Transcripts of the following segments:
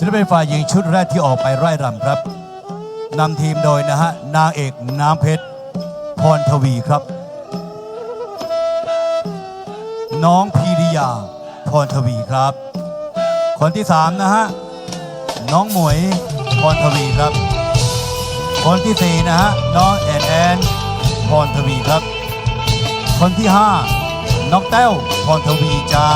ศิลปินฝ่ายหญิงชุดแรกที่ออกไปไร่รำครับนำทีมโดยนะฮะนางเอกน้ำเพชรพรทวีครับ น้องพีริยาพรทวีครับ คนที่สามนะฮะน้องหมวยพรทวีครับ คนที่สี่นะฮะน้องแอนแอนพรทวีครับ คนที่ห้าน้องแต้วพรทวีจ้า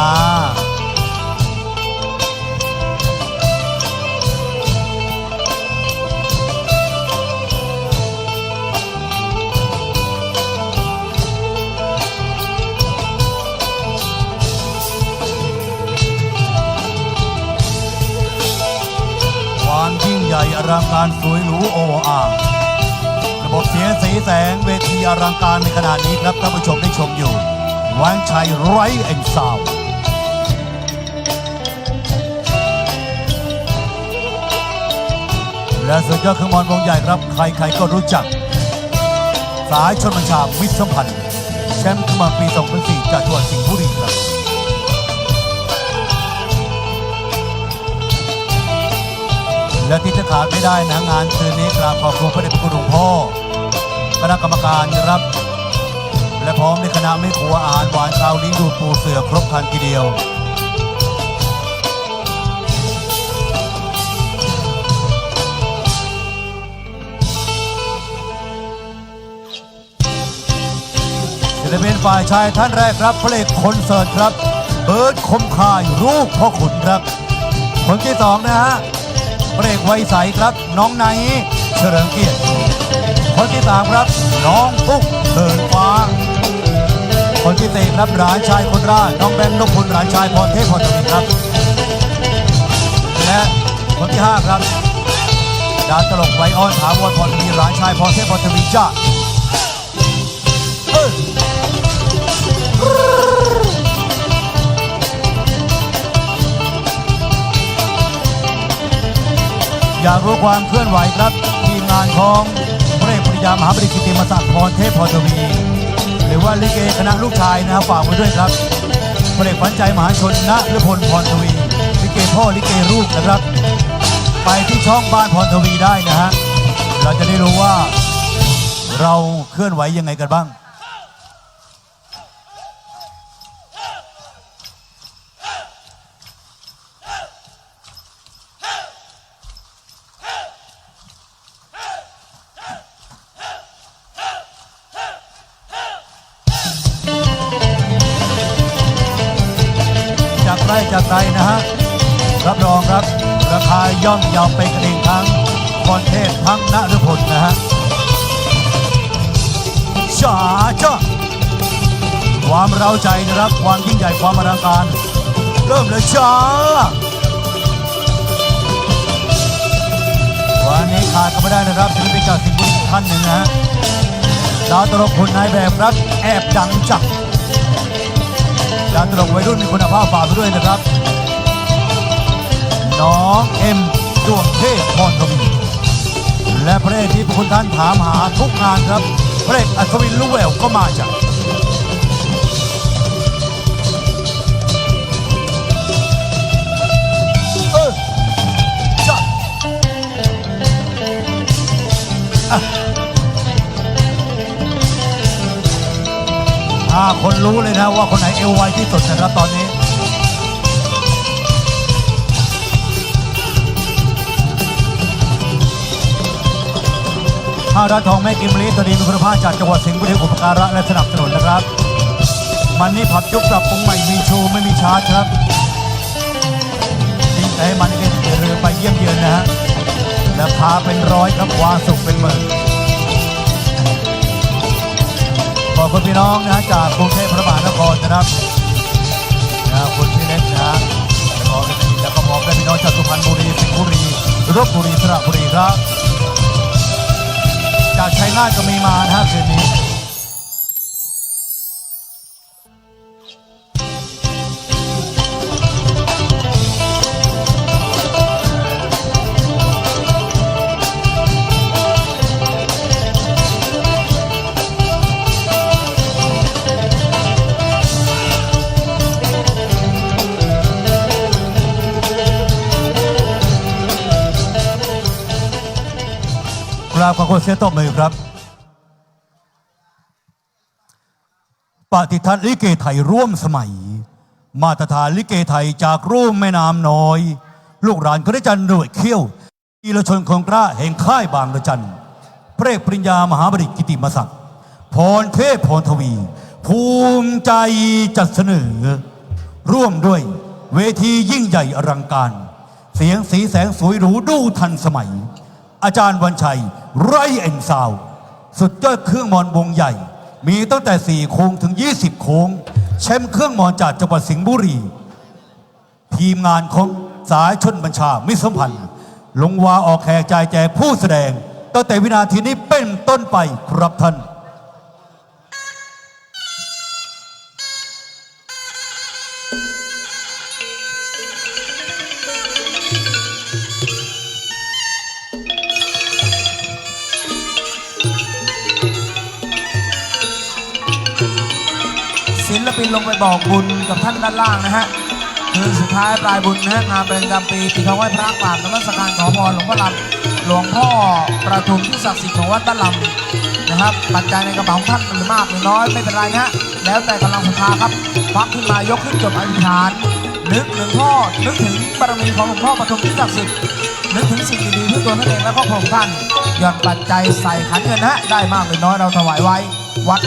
อลังการสวยหรูโออาระบบเสียงสีแสงเวทีอลังการในขณะนี้ครับท่านผู้ชมได้ชมอยู่วันชัยไรเอ็นซาวและสุดยอดเครื่องมอนวงใหญ่ครับ ใครๆก็รู้จัก สายชนบัญชามิตรสัมพันธ์แชมป์เครื่องมอนปี 2004จากจังหวัดสิงห์บุรีครับ และที่จะขาดไม่ได้นะงานคืนนี้กราบขอบคุณพระเดชพระคุณหลวงพ่อคณะกรรมการรับ และพร้อมในคณะไม่ครัวอาหารหวานชาวลิ้นดูปูเสือครบคันทีเดียวศิลปินฝ่ายชายท่านแรกครับพระเอกคอนเสิร์ตครับ เบิร์ดคมคายรูปพ่อขุนครับคนที่สองนะฮะ เรกไวใสครับ น้องไนเฉลิมเกียรติคนที่สามครับ น้องปุ๊กเถินฟ้า คนที่สี่ครับหลานชายคนแรกน้องแบงค์นพคุณหลานชายพรเทพพรทวีครับและคนที่ห้าครับดาวตลกไวออนถาวรพรมีหลานชายพรเทพพรทวีจ้า อยากรู้ความเคลื่อนไหวครับ ทีมงานของพระเอกปริยามหาบริกิติมศักดิ์พรเทพพรทวีหรือว่าลิเกคณะลูกชายนะครับฝากไว้ด้วยครับพระเอกขวัญใจมหาชนณฤพลพรทวีลิเกพ่อลิเกลูกนะครับ ไปที่ช่องบ้านพรทวีได้นะฮะเราจะได้รู้ว่าเราเคลื่อนไหวยังไงกันบ้าง ไร่จากไกลนะฮะ รับรองครับราคาย่อมเยาวไปกระดิ่งทั้งพรเทพทั้งนฤพลนะฮะชาจ้าความเราใจนะครับ ความยิ่งใหญ่ความอลังการ เริ่มเลยจ้าวันนี้ขาดก็ไม่ได้นะครับศิลปินจากสิงห์บุรีท่านหนึ่งนะฮะดาวตลกคนนายแบบรับแอบดังจัก ดาตลกวัยรุ่นมีคุณภาพฝากไปด้วยนะครับ น้องเอ็มดวงเทพพรทวีและพระเอกที่พวกคุณท่านถามหาทุกงานครับพระเอกอัศวินลูกแววก็มาจาก คนรู้เลยนะว่าคนไหนเอวไวที่สุดนะครับตอนนี้ข้าวร้านทองแม่กิมลีตัวดีมีคุณภาพจากจังหวัดสิงห์บุรีอุปการะและสนับสนุนนะครับ มันนี่ผับยุบปรับปรุงใหม่มีโชว์ไม่มีชาร์จครับจริงแต่ให้มันนี่เป็นเรือไปเยี่ยมเยือนนะฮะราคาเป็นร้อยครับความสุขเป็นหมื่น คุณพี่น้องนะจากกรุงเทพพระบาทนครนะครับนะคุณพี่เล็กนะขอแล้วก็แล้วก็พร้อมด้พี่น้องจากสุพรรณบุรีสิงห์บุรีรบบุรีสระบุรีครับ จากชัยนาทก็มีมานะฮะคืนนี้ ขอบคุณเสียตบมือครับ ปฏิทัศน์ลิเกไทยร่วมสมัย มาตรฐานลิเกไทยจากร่วมแม่น้ำน้อย ลูกหลานคณจันทร์รวยเขี้ยวอีรชนคงกล้าแห่งค่ายบางระจันพระเอกปริญญามหาบดิกิติมศักดิ์พรเทพพรทวี ภูมิใจจัดเสนอ ร่วมด้วยเวทียิ่งใหญ่อลังการ เสียงสีแสงสวยหรูดูทันสมัย อาจารย์วันชัย ไรเอ็นซาว สุดยอดเครื่องมอนวงใหญ่ มีตั้งแต่ 4 โค้งถึง 20 โค้งแชมป์เครื่องมอนจากจังหวัดสิงห์บุรี ทีมงานของสายชนบัญชามิสัมพันธ์ ลงวาออกแขกจ่ายแจกผู้แสดงตั้งแต่วินาทีนี้เป็นต้นไปครับท่าน ปินลงไปบอกบุญกับท่านด้านล่างนะฮะคืนสุดท้ายปลายบุญนะฮะงานเป็นจำปีปิดทองไหว้พระกราบนมัสการขอพรหลวงพ่อลำหลวงพ่อประทุมที่ศักดิ์สิทธิ์ของวัดบ้านลำนะครับปัจจัยในกระเป๋าของท่านหรือมากหรือน้อยไม่เป็นไรนะฮะแล้วแต่กำลังศรัทธาครับควักขึ้นมายกขึ้นจบอธิษฐาน นึกถึงพ่อนึกถึงบารมีของหลวงพ่อประทุมที่ศักดิ์สิทธิ์นึกถึงสิ่งดีๆเพื่ตัวท่านเองและครอบครัวของท่านหย่อนปัจจัยใส่ขันเงินนะฮะได้มากหรือน้อยเราถวายไว้วัด